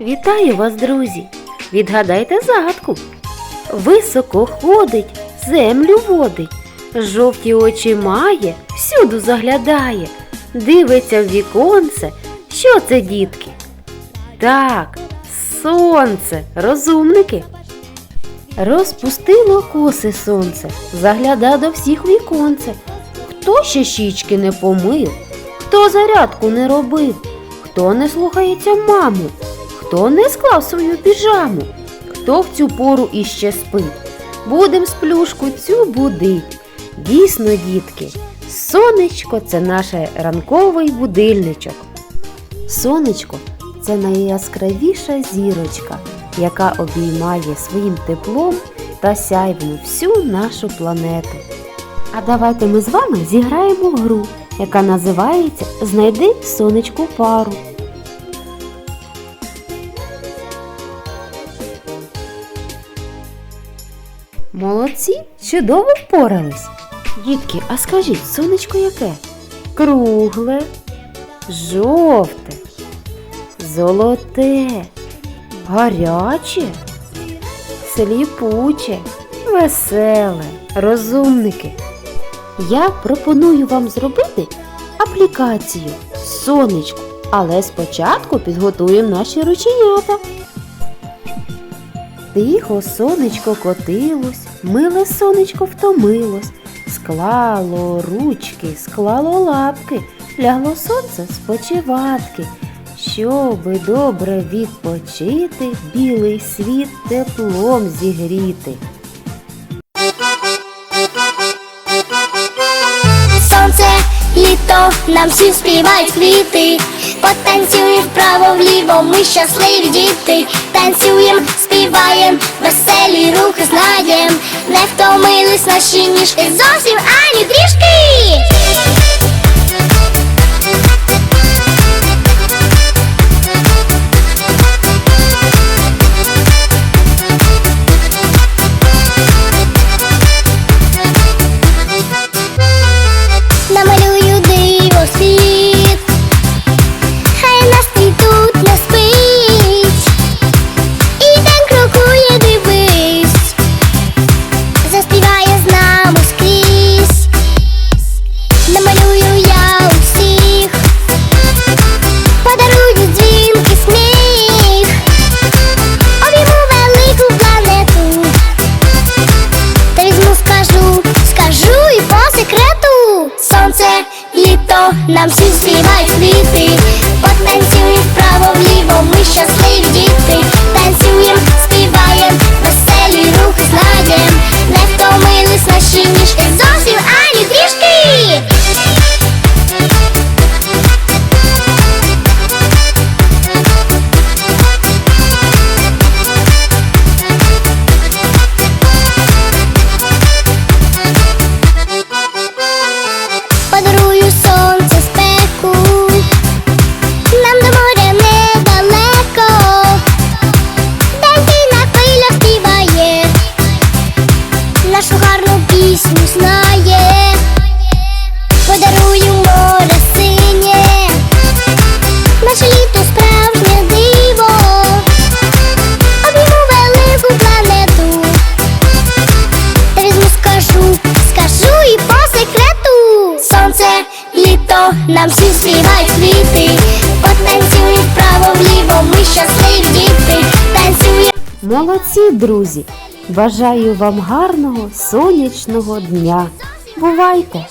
Вітаю вас, друзі! Відгадайте загадку. Високо ходить, землю водить, жовті очі має, всюду заглядає, дивиться в віконце. Що це, дітки? Так, сонце, розумники. Розпустило коси сонце, загляда до всіх віконце. Хто ще щічки не помив, хто зарядку не робив, хто не слухається маму, хто не склав свою піжаму, хто в цю пору іще спить. Будем сплюшку цю будить. Дійсно, дітки, сонечко це наш ранковий будильничок. Сонечко це найяскравіша зірочка, яка обіймає своїм теплом та сяйвом всю нашу планету. А давайте ми з вами зіграємо гру, яка називається Знайди сонечку пару. Молодці, чудово впорались. Дітки, а скажіть, сонечко яке? Кругле, жовте, золоте, гаряче, сліпуче, веселе, розумники. Я пропоную вам зробити аплікацію сонечко, але спочатку підготуємо наші рученята. Тихо сонечко котилось, миле сонечко втомилось, склало ручки, склало лапки, лягло сонце спочиватки. Щоби добре відпочити, білий світ теплом зігріти. Сонце, літо, нам всі співають квіти. Потанцюємо вправо вліво, ми щасливі діти. Танцюєм, співаєм, веселі рухи знаєм. Не втомились наші ніжки зовсім ані трішки. Нам всі співають квіти потанцюй вправо вліво, ми щасливі діти Танцюємо Молодці, друзі! Бажаю вам гарного сонячного дня. Бувайте!